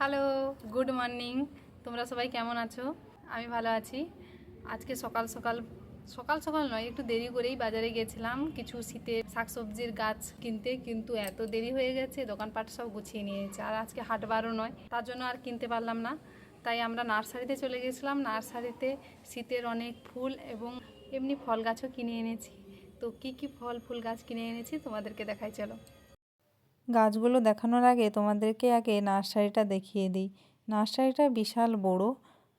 Hello good morning তোমরা সবাই কেমন আছো? আমি ভালো আছি। আজকে সকাল সকাল সকাল সকাল নয়, একটু দেরি করেই বাজারে গেছিলাম। কিছু শীতের শাকসবজির গাছ কিনতে, কিন্তু এত দেরি হয়ে গেছে, দোকানপাট সব গুছিয়ে নিয়েছে। আর আজকে হাটবারও নয়, তার জন্য আর কিনতে পারলাম না। তাই আমরা নার্সারিতে চলে গেছিলাম। নার্সারিতে শীতের অনেক ফুল এবং এমনি ফল গাছও কিনে এনেছি। তো কি কি ফল, ফুল গাছ কিনে এনেছি তোমাদেরকে দেখাই, চলো। গাছগুলো দেখানোর আগে তোমাদেরকে আগে নার্সারিটা দেখিয়ে দিই। নার্সারিটা বিশাল বড়,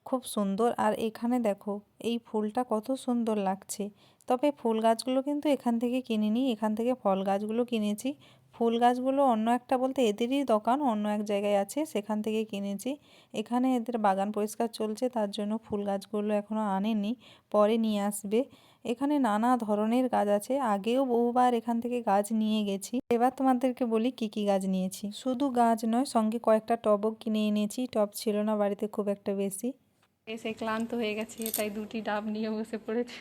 খুব সুন্দর। আর এখানে দেখো, এই ফুলটা কত সুন্দর লাগছে। তবে ফুল গাছগুলো কিন্তু এখান থেকে কিনিনি, এখান থেকে ফল গাছগুলো কিনেছি। ফুল গাছগুলো অন্য একটা বলতে এদেরই দোকান অন্য এক জায়গায় আছে সেখান থেকে কিনেছি। এখানে এদের বাগান পরিষ্কার চলছে তার জন্য ফুল গাছগুলো এখনও আনেনি পরে নিয়ে আসবে। এখানে নানা ধরনের গাছ আছে আগেও বহুবার এখান থেকে গাছ নিয়ে গেছি। এবার তোমাদেরকে বলি কি কি গাছ নিয়েছি। শুধু গাছ নয় সঙ্গে কয়েকটা টবও কিনে এনেছি টব ছিল না বাড়িতে খুব একটা বেশি। এসে ক্লান্ত হয়ে গেছে তাই দুটি ডাব নিয়ে বসে পড়েছে।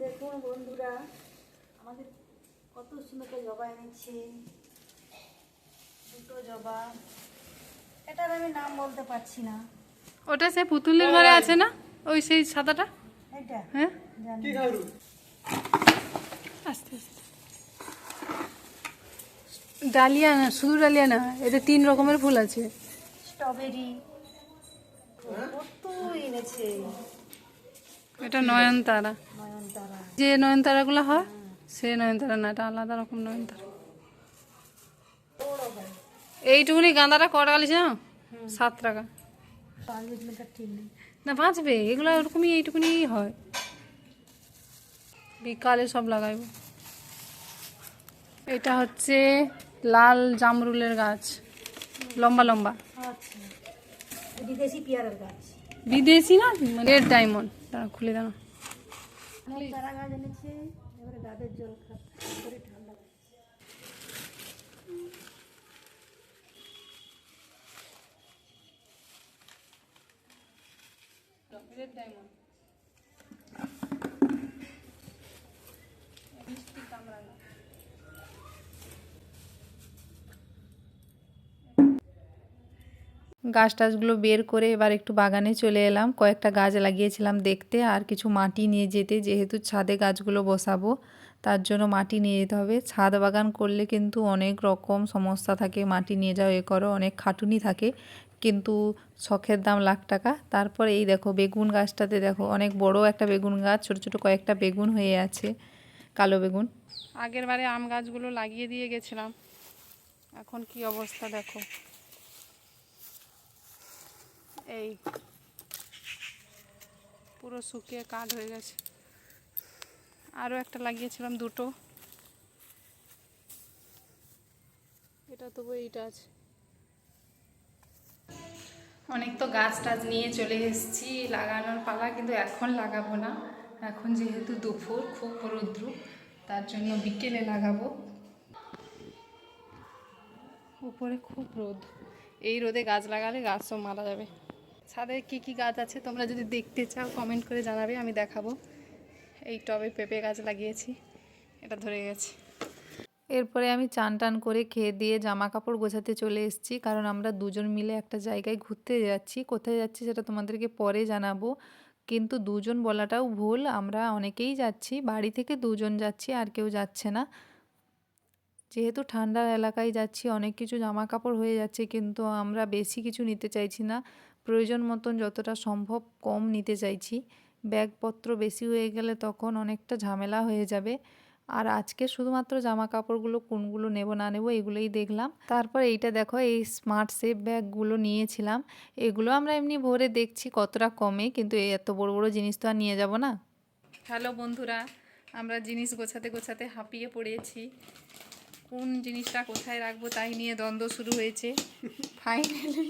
দেখুন বন্ধুরা আমাদের কত সুন্দর জবা এনেছে। দুটো জবা। এটার আমি নাম বলতে পারছি না। ওটা সে পুতুলের ঘরে আছে না? ওই সেই সাদাটা এটা হ্যাঁ? আস্তে আস্তে। ডালিয়া না শুধু ডালিয়া না এতে তিন রকমের ফুল আছে। স্ট্রবেরি। কত এনেছে। এটা নয়নতারা। নয়নতারা। যে নয়নতারাগুলো হয় সে নয়নতারা না এটা আলাদা রকম নয়নতারা। এইটুকুনি গাঁদাটা কটা গালিছে না সাত টাকা। না বাঁচবে এগুলো ওরকমই এইটুকুনি হয়। বিকালে সব লাগাইব। এটা হচ্ছে লাল জামরুলের গাছ। লম্বা লম্বা। আচ্ছা। বিদেশি পেয়ারার গাছ। বিদেশি না রেড ডায়মন্ড। দাঁড়া খুলে দাঁড়া ডাবের জল করে ঠান্ডা। ডায়মন্ড গাছ টাছগুলো বের করে এবার একটু বাগানে চলে এলাম। কয়েকটা গাছ লাগিয়েছিলাম দেখতে আর কিছু মাটি নিয়ে যেতে, যেহেতু ছাদে গাছগুলো বসাবো, তার জন্য মাটি নিয়ে যেতে হবে। ছাদ বাগান করলে কিন্তু অনেক রকম সমস্যা থাকে, মাটি নিয়ে যাও, এ করো, অনেক খাটুনি থাকে, কিন্তু শখের দাম লাখ টাকা। তারপর এই দেখো, বেগুন গাছটাতে দেখো, অনেক বড় একটা বেগুন গাছ, ছোট ছোট কয়েকটা বেগুন হয়ে আছে, কালো বেগুন। আগের বারে আম গাছগুলো লাগিয়ে দিয়ে গেছিলাম। এখন কি অবস্থা দেখো। এই পুরো শুকিয়ে কাঠ হয়ে গেছে। আরও একটা লাগিয়েছিলাম দুটো। এটা তবু এইটা আছে অনেক তো গাছ টাছ নিয়ে চলে এসেছি লাগানোর পালা, কিন্তু এখন লাগাবো না। এখন যেহেতু দুপুর, খুব রৌদ্র, তার জন্য বিকেলে লাগাবো। উপরে খুব রোদ। এই রোদে গাছ লাগালে গাছও মারা যাবে। ছাদে কি কি গাছ আছে তোমরা যদি দেখতে চাও কমেন্ট করে জানাবে, আমি দেখাবো। এই টবে পেঁপে গাছ লাগিয়েছি, এটা ধরে গেছে। এরপরে আমি চান টান করে খেয়ে দিয়ে জামা কাপড় গোছাতে চলে এসেছি, কারণ আমরা দুজন মিলে একটা জায়গায় ঘুরতে যাচ্ছি। কোথায় যাচ্ছি সেটা তোমাদেরকে পরে জানাব, কিন্তু দুজন বলাটাও ভুল। আমরা অনেকেই যাচ্ছি, বাড়ি থেকে দুজন যাচ্ছি, আর কেউ যাচ্ছে না। যেহেতু ঠান্ডার এলাকায় যাচ্ছি, অনেক কিছু জামা কাপড় হয়ে যাচ্ছে, কিন্তু আমরা বেশি কিছু নিতে চাইছি না। প্রয়োজন মতন যতটা সম্ভব কম নিতে চাইছি। ব্যাগপত্র বেশি হয়ে গেলে তখন অনেকটা ঝামেলা হয়ে যাবে। আর আজকে শুধুমাত্র জামা কাপড়গুলো কোনগুলো নেব না নেব এগুলোই দেখলাম। তারপর এইটা দেখো, এই স্মার্ট সেফ ব্যাগগুলো নিয়েছিলাম। এগুলো আমরা এমনি ভরে দেখছি কতটা কমে, কিন্তু এত বড় বড় জিনিস তো আর নিয়ে যাব না। হ্যালো বন্ধুরা, আমরা জিনিস গোছাতে গোছাতে হাঁপিয়ে পড়েছি। কোন জিনিসটা কোথায় রাখব তাই নিয়ে দ্বন্দ্ব শুরু হয়েছে। ফাইনালি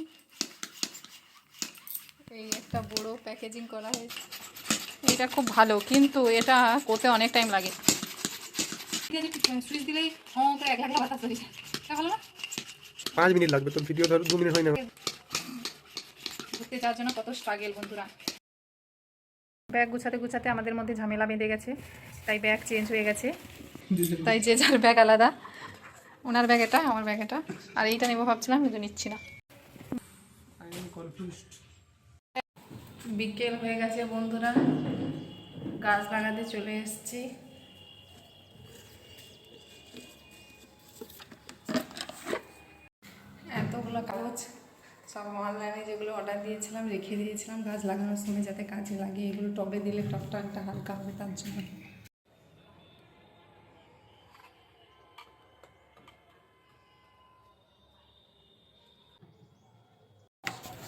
এই একটা বড় প্যাকেজিং করা হয়েছে। এটা খুব ভালো কিন্তু এটা করতে অনেক টাইম লাগে। সুইচ দিলেই হ্যাঁ তো এক লাখ বাতাস হয়ে যায়। ভালো না? পাঁচ মিনিট লাগবে তো ভিডিও ধর দু মিনিট হয় না ঘুরতে যাওয়ার জন্য কত স্ট্রাগেল বন্ধুরা। ব্যাগ গুছাতে গুছাতে আমাদের মধ্যে ঝামেলা বেঁধে গেছে তাই ব্যাগ চেঞ্জ হয়ে গেছে। তাই যে যার ব্যাগ আলাদা ওনার ব্যাগ এটা আমার ব্যাগ এটা। আর এইটা নেব ভাবছিলাম কিন্তু নিচ্ছি না। বিকেল হয়ে গেছে বন্ধুরা। গাছ লাগাতে চলে এসছি। এতগুলো কাগজ সব অনলাইনে যেগুলো অর্ডার দিয়েছিলাম, রেখে দিয়েছিলাম, গাছ লাগানোর সময় যাতে কাজে লাগে, এগুলো টবে দিলে টবটা একটা হালকা হবে তার জন্য।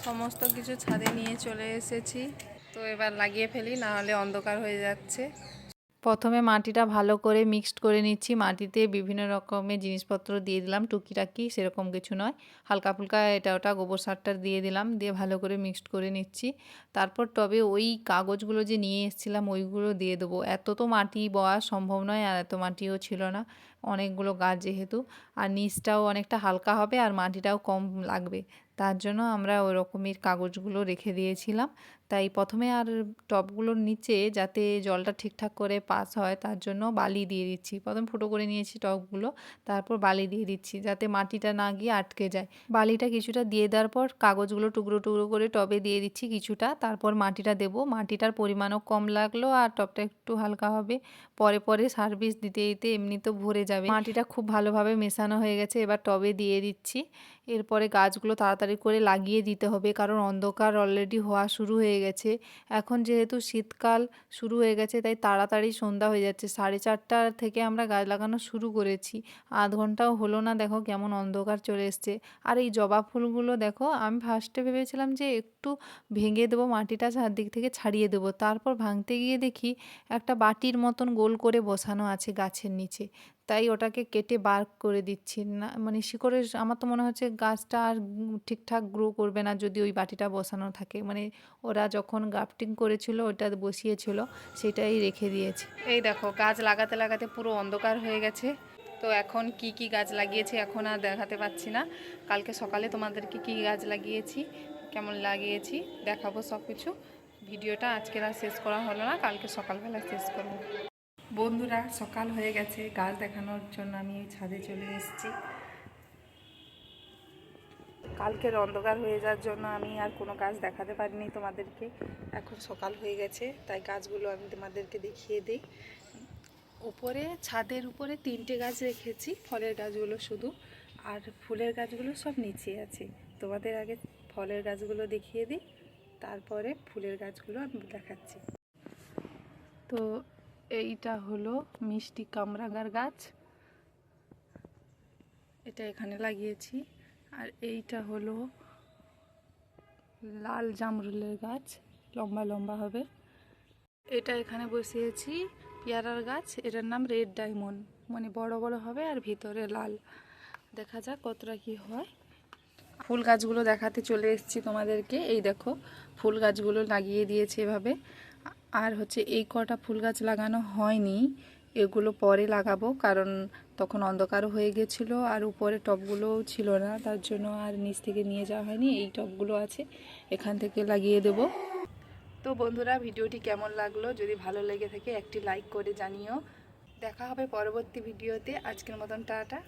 সমস্ত কিছু ছাদে নিয়ে চলে এসেছি। তো এবার লাগিয়ে ফেলি না হলে অন্ধকার হয়ে যাচ্ছে। প্রথমে মাটিটা ভালো করে মিক্সড করে নিচ্ছি। মাটিতে বিভিন্ন রকমের জিনিসপত্র দিয়ে দিলাম। টুকিটাকি সেরকম কিছু নয়। হালকা ফুলকা এটা ওটা গোবর সারটা দিয়ে দিলাম। দিয়ে ভালো করে মিক্সড করে নিচ্ছি। তারপর টবে ওই কাগজগুলো যে নিয়ে এসেছিলাম, ওইগুলো দিয়ে দেবো। এত তো মাটি বওয়া সম্ভব নয় আর এত মাটিও ছিল না। অনেকগুলো গাছ যেহেতু, আর নিচটাও অনেকটা হালকা হবে আর মাটিটাও কম লাগবে। তার জন্য আমরা ওই রকমের কাগজগুলো রেখে দিয়েছিলাম। তাই প্রথমে আর টবগুলোর নিচে যাতে জলটা ঠিকঠাক করে পাস হয়, তার জন্য বালি দিয়ে দিচ্ছি। প্রথম ফুটো করে নিয়েছি টবগুলো, তারপর বালি দিয়ে দিচ্ছি যাতে মাটিটা না গিয়ে আটকে যায়। বালিটা কিছুটা দিয়ে দেওয়ার পর কাগজগুলো টুকরো টুকরো করে টবে দিয়ে দিচ্ছি কিছুটা, তারপর মাটিটা দেবো। মাটিটার পরিমাণও কম লাগল আর টবটা একটু হালকা হবে। পরে পরে সার্ভিস দিতে দিতে এমনি তো ভরে যাবে। মাটিটা খুব ভালোভাবে মেশানো হয়ে গেছে, এবার টবে দিয়ে দিচ্ছি। এরপরে গাছগুলো তাড়াতাড়ি করে লাগিয়ে দিতে হবে, কারণ অন্ধকার অলরেডি হওয়া শুরু হয়ে গেছে। এখন যেহেতু শীতকাল শুরু হয়ে গেছে, তাই তাড়াতাড়ি সন্ধ্যা হয়ে যাচ্ছে। সাড়ে চারটা থেকে আমরা গাছ লাগানো শুরু করেছি। আধ ঘন্টাও হলো না, দেখো কেমন অন্ধকার চলে এসছে। আর এই জবা ফুলগুলো দেখো, আমি ফার্স্টে ভেবেছিলাম যে একটু ভেঙে দেবো মাটিটা, চারদিক থেকে ছাড়িয়ে দেবো। তারপর ভাঙতে গিয়ে দেখি একটা বাটির মতন গোল করে বসানো আছে গাছের নিচে। তাই ওটাকে কেটে বার করে দিচ্ছি। না মানে শিকড়ে আমার তো মনে হচ্ছে গাছটা আর ঠিকঠাক গ্রো করবে না যদি ওই বাটিটা বসানো থাকে। মানে ওরা যখন গ্রাফটিং করেছিল, ওটা বসিয়েছিল, সেটাই রেখে দিয়েছে। এই দেখো, গাছ লাগাতে লাগাতে পুরো অন্ধকার হয়ে গেছে। তো এখন কি কি গাছ লাগিয়েছি এখন আর দেখাতে পাচ্ছি না। কালকে সকালে তোমাদেরকে কি গাছ লাগিয়েছি, কেমন লাগিয়েছি, দেখাবো সব কিছু ভিডিওটা আজকে আর শেষ করা হলো না, কালকে সকালবেলা শেষ করব। বন্ধুরা, সকাল হয়ে গেছে। গাছ দেখানোর জন্য আমি ছাদে চলে এসেছি। কালকের অন্ধকার হয়ে যাওয়ার জন্য আমি আর কোনো গাছ দেখাতে পারিনি তোমাদেরকে। এখন সকাল হয়ে গেছে, তাই গাছগুলো আমি তোমাদেরকে দেখিয়ে দিই। উপরে, ছাদের উপরে তিনটে গাছ রেখেছি, ফলের গাছগুলো শুধু। আর ফুলের গাছগুলো সব নিচে আছে। তোমাদের আগে ফলের গাছগুলো দেখিয়ে দিই, তারপরে ফুলের গাছগুলো আমি দেখাচ্ছি। তো এইটা হলো মিষ্টি কামরাঙার গাছ। এটা এখানে লাগিয়েছি। আর এইটা হলো লাল জামরুলের গাছ, লম্বা লম্বা হবে। এটা এখানে বসিয়েছি, পেয়ারার গাছ। এটার নাম রেড ডায়মন্ড। মানে বড় বড় হবে আর ভিতরে লাল। দেখা যাক কতটা কি হয়। ফুল গাছগুলো দেখাতে চলে এসেছি তোমাদেরকে। এই দেখো, ফুল গাছগুলো লাগিয়ে দিয়েছে এভাবে। আর হচ্ছে এই কটা ফুল গাছ লাগানো হয়নি, এগুলো পরে লাগাবো, কারণ তখন অন্ধকারও হয়ে গেছিল আর উপরে টবগুলোও ছিল না, তার জন্য আর নিচ থেকে নিয়ে যাওয়া হয়নি, এই টবগুলো আছে, এখান থেকে লাগিয়ে দেবো। তো বন্ধুরা, ভিডিওটি কেমন লাগল? যদি ভালো লেগে থাকে, একটি লাইক করে জানিও। দেখা হবে পরবর্তী ভিডিওতে। আজকের মতন টাটা।